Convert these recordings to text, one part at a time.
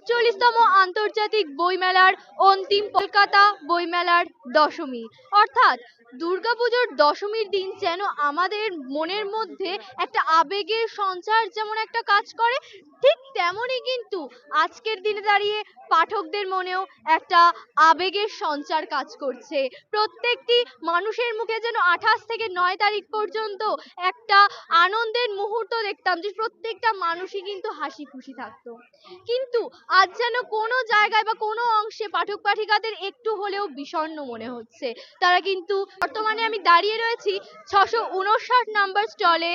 আটচল্লিশতম আন্তর্জাতিক বইমেলার অন্তিম কলকাতা বইমেলার দশমী। অর্থাৎ দুর্গাপুজোর দশমীর দিন যেন আমাদের মনের মধ্যে একটা আবেগের সঞ্চার যেমন একটা কাজ করে, ঠিক তেমনই কিন্তু আজকের দিনে দাঁড়িয়ে পাঠকদের মনেও একটা আবেগের সঞ্চার কাজ করছে। প্রত্যেকটি মানুষের মুখে যেন আঠাশ থেকে নয় তারিখ পর্যন্ত একটা আনন্দের মুহূর্ত দেখতাম যে প্রত্যেকটা মানুষই কিন্তু হাসি খুশি থাকতো। কিন্তু আজ যেন কোনো জায়গায় বা কোনো অংশে পাঠক পাঠিকাদের একটু হলেও বিষণ্ণ মনে হচ্ছে। তারা কিন্তু বর্তমানে আমি দাঁড়িয়ে রয়েছি ছশো উনষাট নাম্বার স্টলে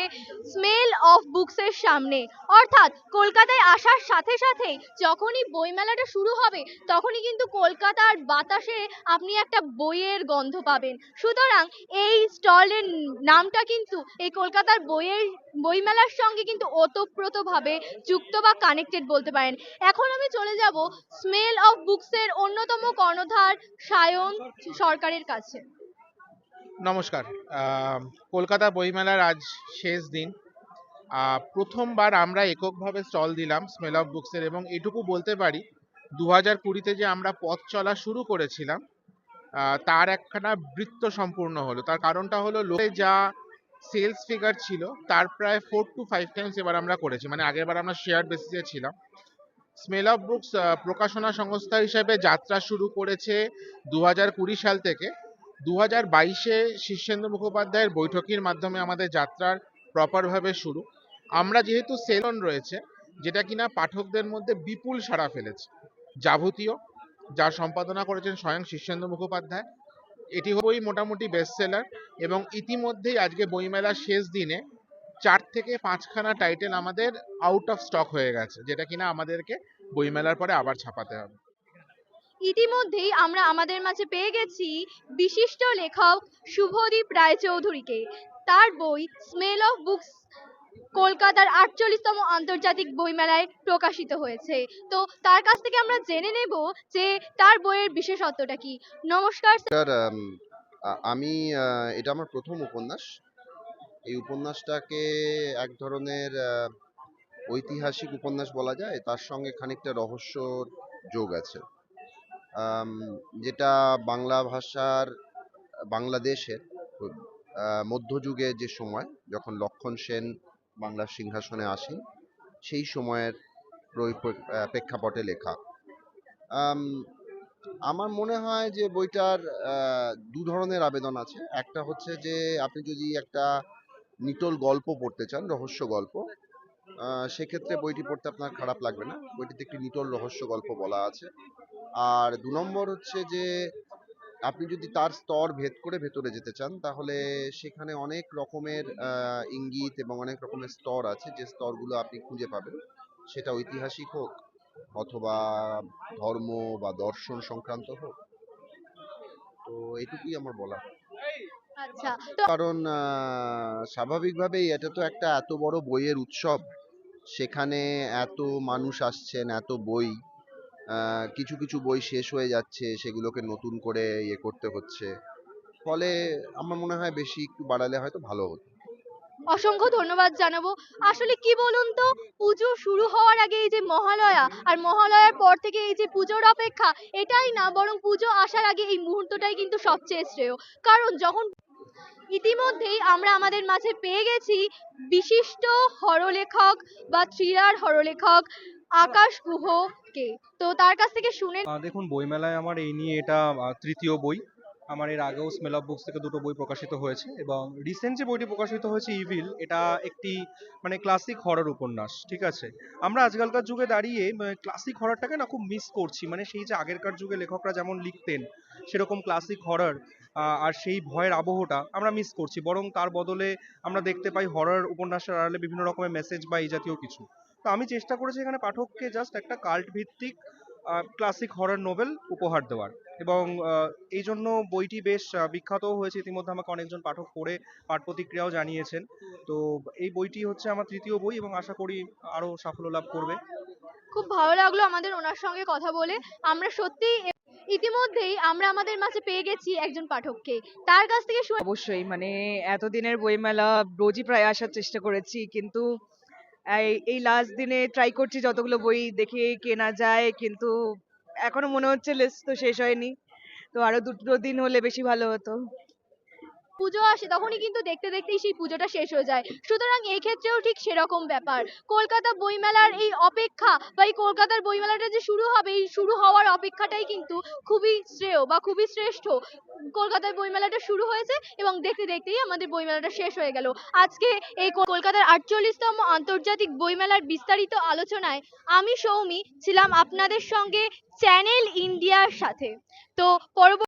স্মেল অফ বুকসের সামনে। অর্থাৎ কলকাতায় আসার সাথে সাথে যখনই বইমেলাটা শুরু হবে, তখনই কিন্তু কলকাতার বাতাসে আপনি একটা বইয়ের গন্ধ পাবেন। সুতরাং এই স্টলের নামটা কিন্তু, এই কলকাতার বইয়ের, বইমেলার সঙ্গে কিন্তু ওতপ্রোতভাবে যুক্ত বা কানেক্টেড বলতে পারেন। এখন আমি চলে যাব স্মেল অফ বুকসের অন্যতম কর্ণধার সায়ন সরকারের কাছে। নমস্কার। কলকাতা বইমেলার আজ শেষ দিন। প্রথমবার আমরা এককভাবে স্টল দিলাম স্মেল অফ বুকসের এবং এটুকু বলতে পারি দু হাজার কুড়িতে যে আমরা পথ চলা শুরু করেছিলাম তার একখানা বৃত্ত সম্পূর্ণ হলো। তার কারণটা হলো, লোকে যা সেলস ফিগার ছিল, তার প্রায় ফোর টু ফাইভ টাইমস এবার আমরা করেছি। মানে আগেরবার আমরা শেয়ার বেসিসে ছিলাম। স্মেল অফ বুকস প্রকাশনা সংস্থা হিসেবে যাত্রা শুরু করেছে দু হাজার কুড়ি সাল থেকে। দু হাজার বাইশে শীর্ষেন্দ্র মুখোপাধ্যায়ের বৈঠকের মাধ্যমে আমাদের যাত্রার প্রপারভাবে শুরু। আমরা যেহেতু সেলন রয়েছে, যেটা কিনা পাঠকদের মধ্যে বিপুল সাড়া ফেলেছে। যাবতীয় যার সম্পাদনা করেছেন স্বয়ং শীর্ষেন্দ্র মুখোপাধ্যায়, এটি হবই মোটামুটি বেস্ট সেলার এবং ইতিমধ্যেই আজকে বইমেলার শেষ দিনে চার থেকে পাঁচখানা টাইটেল আমাদের আউট অফ স্টক হয়ে গেছে, যেটা কিনা আমাদেরকে বইমেলার পরে আবার ছাপাতে হবে। ইতিমধ্যেই আমরা আমাদের মাঝে পেয়ে গেছি বিশিষ্ট লেখক শুভদীপ রায়চৌধুরীকে। তার বই স্মেল অফ বুকস কলকাতার আটচল্লিশতম আন্তর্জাতিক বইমেলায় প্রকাশিত হয়েছে। তো তার কাছ থেকে আমরা জেনে নেব যে তার বইয়ের বিশেষত্বটা কি। নমস্কার স্যার। আমি এটা আমার প্রথম উপন্যাস। এই উপন্যাসটাকে এক ধরনের ঐতিহাসিক উপন্যাস বলা যায়। তার সঙ্গে খানিকটা রহস্যর যোগ আছে। যেটা বাংলা ভাষার, বাংলাদেশের মধ্যযুগে যে সময়, যখন লক্ষণ সেন বাংলার সিংহাসনে আসেন, সেই সময়ের প্রেক্ষাপটে লেখা। আমার মনে হয় যে বইটার দু ধরনের আবেদন আছে। একটা হচ্ছে যে, আপনি যদি একটা নিটল গল্প পড়তে চান, রহস্য গল্প সেক্ষেত্রে বইটি পড়তে আপনার খারাপ লাগবে না। বইটিতে একটি নিটল রহস্য গল্প বলা আছে। আর দু নম্বর হচ্ছে যে আপনি যদি তার স্তর ভেদ করে ভেতরে যেতে চান তাহলে সেখানে অনেক রকমের ইঙ্গিত এবং অনেক রকমের স্তর আছে যে স্তরগুলো আপনি খুঁজে পাবেন। সেটা ঐতিহাসিক হোক অথবা ধর্ম বা দর্শন সংক্রান্ত হোক। তো এটুকুই আমার বলা আচ্ছা কারণ স্বাভাবিকভাবেই এটা তো একটা এত বড় বইয়ের উৎসব। সেখানে এত মানুষ আসছেন এত বই। কিছু কিছু বই শেষ হয়ে যাচ্ছে, সেগুলোকে নতুন করে ইয়ে করতে হচ্ছে। ফলে আমার মনে হয় বেশি একটু বাড়ালে হয়তো ভালো হতো। অসংখ্য ধন্যবাদ জানাব। আসলে কি বলুন তো, পুজো শুরু হওয়ার আগে এই যে মহালয়া, আর মহালয়ার পর থেকে এই যে পুজোর অপেক্ষা, এটাই না, বরং পুজো আসার আগে এই মুহূর্তটাই কিন্তু সবচেয়ে শ্রেয়। কারণ যখন ইতিমধ্যেই আমরা আমাদের মাঝে পেয়ে গেছি, বিশিষ্ট হরলেখক বা থ্রিলার হরলেখক আকাশ গুহকে তো তার কাছ থেকে শুনে দেখুন, বইমেলায় আমার এই নিয়ে এটা তৃতীয় বই। আমার এর আগেও স্মেল অফ বুকস থেকে দুটো বই প্রকাশিত হয়েছে এবং রিসেন্ট যে বইটি প্রকাশিত হয়েছে ইভিল এটা একটি মানে ক্লাসিক হরর উপন্যাস, ঠিক আছে? আমরা আজকালকার যুগে দাঁড়িয়ে ক্লাসিক হররটাকে না খুব মিস করছি। মানে সেই যে আগেরকার যুগে লেখকরা যেমন লিখতেন, সেরকম ক্লাসিক হরর আর সেই ভয়ের আবহটা আমরা মিস করছি। বরং তার বদলে আমরা দেখতে পাই হরর উপন্যাসের আড়ালে বিভিন্ন রকমের মেসেজ বা এই জাতীয় কিছু। তো আমি চেষ্টা করেছি এখানে পাঠককে জাস্ট একটা কাল্ট ভিত্তিক ক্লাসিক হরর নোভেল উপহার দেওয়ার। এবং আহ, এই জন্য বইটি বেশ বিখ্যাত হয়েছে। ইতিমধ্যে আমাকে অনেকজন পাঠক পড়ে পাঠ প্রতিক্রিয়াও জানিয়েছেন। তো এই বইটি হচ্ছে আমার তৃতীয় বই এবং আশা করি আরও সাফল্য লাভ করবে। খুব ভালো লাগল আমাদের ওনার সঙ্গে কথা বলে। আমরা সত্যি ইতিমধ্যেই আমরা আমাদের মাঝে পেয়ে গেছি একজন পাঠককে। তার কাছ থেকে শুনে অবশ্যই মানে এতদিনের বইমেলা রোজই প্রায় আসার চেষ্টা করেছি কিন্তু এই লাস্ট দিনে ট্রাই করছি যতগুলো বই দেখে কেনা যায়, কিন্তু এখনও মনে হচ্ছে লিস্ট তো শেষ হয়নি। তো আরও দুটো দিন হলে বেশি ভালো হতো। পুজো আসে, তখনই কিন্তু দেখতে দেখতেই সেই পুজোটা শেষ হয়ে যায়। সুতরাং এক্ষেত্রেও ক্ষেত্রেও ঠিক সেরকম ব্যাপার। কলকাতা বইমেলার এই অপেক্ষা। বা এই কলকাতার বইমেলাটা যে শুরু হবে, এই শুরু হওয়ার অপেক্ষাটাই কিন্তু খুবই শ্রেয় বা খুবই শ্রেষ্ঠ। কলকাতার বইমেলাটা শুরু হয়েছে এবং দেখতে দেখতেই আমাদের বইমেলাটা শেষ হয়ে গেল। আজকে এই কলকাতার আটচল্লিশতম আন্তর্জাতিক বইমেলার বিস্তারিত আলোচনায় আমি সৌমি, ছিলাম আপনাদের সঙ্গে চ্যানেল ইন্ডিয়ার সাথে। তো পরবর্তী